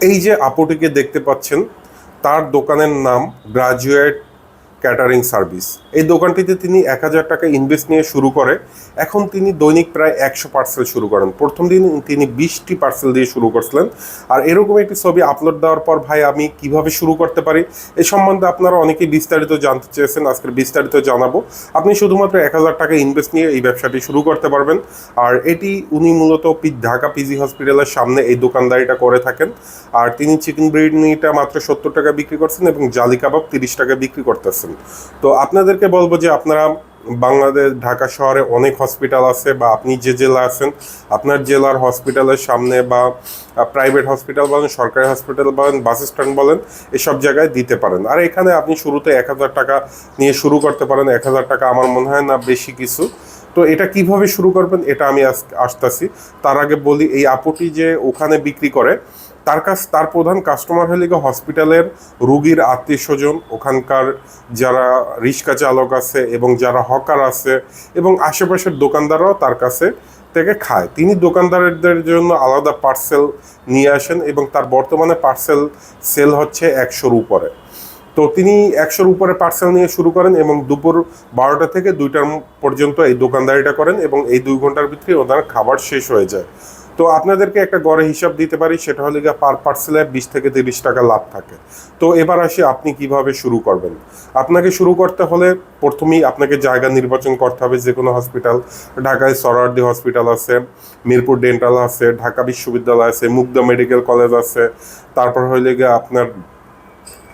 এই যে আপুটিকে দেখতে পাচ্ছেন তার দোকানের নাম গ্রাজুয়েট ক্যাটারিং সার্ভিস এই দোকানটিতে তিনি এক হাজার টাকা ইনভেস্ট নিয়ে শুরু করে। এখন তিনি দৈনিক প্রায় একশো পার্সেল শুরু করেন। প্রথম দিন তিনি বিশটি পার্সেল দিয়ে শুরু করছিলেন। আর এরকম একটি ছবি আপলোড দেওয়ার পর, ভাই, আমি কীভাবে শুরু করতে পারি? এ সম্বন্ধে আপনারা অনেকেই বিস্তারিত জানতে চেয়েছেন, আজকের বিস্তারিত জানাব। আপনি শুধুমাত্র এক হাজার টাকা ইনভেস্ট নিয়ে এই ব্যবসাটি শুরু করতে পারবেন। আর এটি উনি মূলত ঢাকা পিজি হসপিটালের সামনে এই দোকানদারিটা করে থাকেন। আর তিনি চিকেন বিরিয়ানিটা মাত্র সত্তর টাকা বিক্রি করছেন এবং জালি কাবাব তিরিশ টাকা বিক্রি করতেছেন। তো আপনাদেরকে বলব যে আপনারা বাংলাদেশ, ঢাকা শহরে অনেক হসপিটাল আছে বা আপনি যে জেলা আছেন, আপনার জেলার হসপিটালের সামনে বা প্রাইভেট হসপিটাল বলেন, সরকারি হসপিটাল বলেন বাস স্ট্যান্ড বলেন, এসব জায়গায় দিতে পারেন। আর এখানে আপনি শুরুতে এক হাজার টাকা নিয়ে শুরু করতে পারেন। এক হাজার টাকা আমার মনে হয় না বেশি কিছু। তো এটা কীভাবে শুরু করবেন, এটা আমি আসতাছি। তার আগে বলি, এই আপুটি যে ওখানে বিক্রি করে তার কাছ, তার প্রধান কাস্টমার হলে হসপিটালের রুগীর আত্মীয় স্বজন, ওখানকার যারা রিক্সা চালক আছে এবং যারা হকার আছে এবং আশেপাশের দোকানদাররাও তার কাছে থেকে খায়। তিনি দোকানদারদের জন্য আলাদা পার্সেল নিয়ে আসেন এবং তার বর্তমানে পার্সেল সেল হচ্ছে একশোর উপরে। তো তিনি একশোর উপরে পার্সেল নিয়ে শুরু করেন এবং দুপুর বারোটা থেকে দুইটার পর্যন্ত এই দোকানদারিটা করেন এবং এই দুই ঘণ্টার ভিতরে ওনার খাবার শেষ হয়ে যায়। তো আপনাদেরকে একটা গড়ে হিসাব দিতে পারি, সেটা হলে গিয়ে পার পার্সেলে বিশ থেকে তিরিশ টাকা লাভ থাকে। তো এবার আসি আপনি কীভাবে শুরু করবেন? আপনাকে শুরু করতে হলে প্রথমেই আপনাকে জায়গা নির্বাচন করতে হবে যে কোনো হসপিটাল ঢাকায় সরারদি হসপিটাল আছে, মিরপুর ডেন্টাল আছে, ঢাকা বিশ্ববিদ্যালয় আছে মুগ্ধা মেডিকেল কলেজ আছে। তারপর হইলে গিয়ে আপনার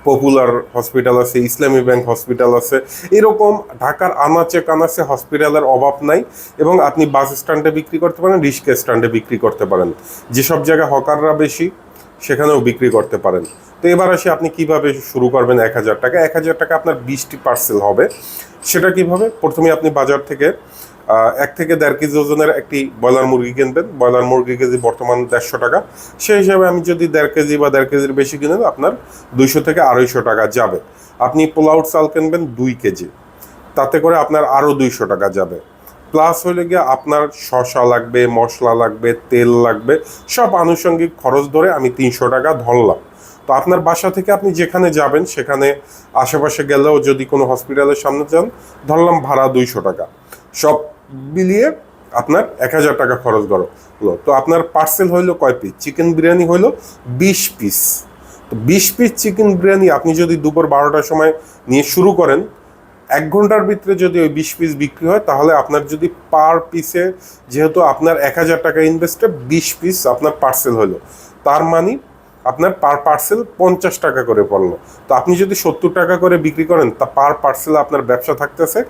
পপুলার হসপিটাল আছে, ইসলামী ব্যাংক হসপিটাল আছে, এরকম ঢাকার আনাচে কানাচে হসপিটালের অভাব নাই এবং আপনি বাস স্ট্যান্ডে বিক্রি করতে পারেন রিক্সা স্ট্যান্ডে বিক্রি করতে পারেন। যেসব জায়গায় হকাররা বেশি সেখানেও বিক্রি করতে পারেন। তো এবার আসি আপনি কীভাবে শুরু করবেন এক হাজার টাকা? এক হাজার টাকা আপনার বিশটি পার্সেল হবে। সেটা কীভাবে? প্রথমে আপনি বাজার থেকে এক থেকে দেড় কেজি ওজনের একটি ব্রয়লার মুরগি কিনবেন। ব্রয়লার মুরগি কেজি বর্তমান দেড়শো টাকা। সেই হিসাবে আমি যদি দেড় কেজি বা দেড় কেজির বেশি কিনেন, আপনার দুইশো থেকে আড়াইশো টাকা যাবে। আপনি পোলাউট চাল কিনবেন দুই কেজি। তাতে করে আপনার আরও দুইশো টাকা যাবে। প্লাস হলে গিয়ে আপনার শসা লাগবে, মশলা লাগবে, তেল লাগবে, সব আনুষঙ্গিক খরচ ধরে আমি তিনশো টাকা ধরলাম। তো আপনার বাসা থেকে আপনি যেখানে যাবেন, সেখানে আশেপাশে গেলেও যদি কোনো হসপিটালের সামনে যান, ধরলাম ভাড়া দুইশো টাকা। সব মিলিয়ে আপনার এক হাজার টাকা খরচ করো হলো তো আপনার পার্সেল হইল কয় পিস চিকেন বিরিয়ানি হইল বিশ পিস তো বিশ পিস চিকেন বিরিয়ানি আপনি যদি দুপুর বারোটার সময় নিয়ে শুরু করেন এক ঘণ্টার ভিতরে যদি ওই বিশ পিস বিক্রি হয়, তাহলে আপনার যদি পার পিসে যেহেতু আপনার এক হাজার টাকা ইনভেস্টে বিশ পিস আপনার পার্সেল হলো, তার মানে আপনার পার পার্সেল পঞ্চাশ টাকা করে পড়ল। তো আপনি যদি সত্তর টাকা করে বিক্রি করেন, তা পার পার্সেল আপনার ব্যবসা থাকতেছে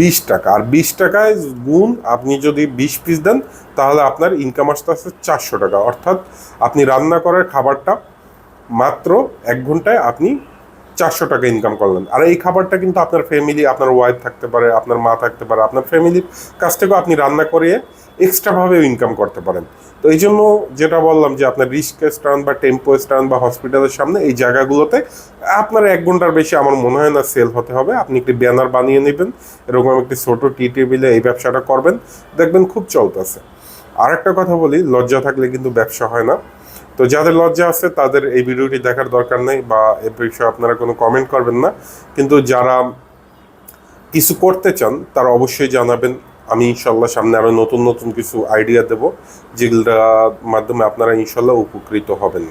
বিশ টাকা। আর বিশ টাকায় গুণ আপনি যদি বিশ পিস দেন, তাহলে আপনার ইনকাম আসতে আসতেছে চারশো টাকা। অর্থাৎ আপনি রান্না করার খাবারটা মাত্র এক ঘন্টায় আপনি চারশো টাকা ইনকাম করলেন। আর এই খাবারটা কিন্তু আপনার ফ্যামিলি আপনার ওয়াইফ থাকতে পারে, আপনার মা থাকতে পারে, আপনার ফ্যামিলির কাছ থেকেও আপনি রান্না করিয়ে এক্সট্রাভাবেও ইনকাম করতে পারেন। তো এই জন্য যেটা বললাম যে আপনার রিস্ক স্ট্যান্ড বা টেম্পো স্ট্যান্ড বা হসপিটালের সামনে এই জায়গাগুলোতে আপনার এক ঘণ্টার বেশি আমার মনে হয় না সেল হতে হবে। আপনি একটি ব্যানার বানিয়ে নেবেন, এরকম একটি ছোটো টি টেবিলে এই ব্যবসাটা করবেন, দেখবেন খুব চলতেছে। আর একটা কথা বলি, লজ্জা থাকলে কিন্তু ব্যবসা হয় না। তো যাদের লজ্জা আছে, তাদের এই ভিডিওটি দেখার দরকার নেই বা এ বিষয়ে আপনারা কোনো কমেন্ট করবেন না। কিন্তু যারা কিছু করতে চান, তারা অবশ্যই জানাবেন। আমি ইনশাল্লাহ সামনে আরও নতুন নতুন কিছু আইডিয়া দেব, যেগুলোর মাধ্যমে আপনারা ইনশাল্লাহ উপকৃত হবেন।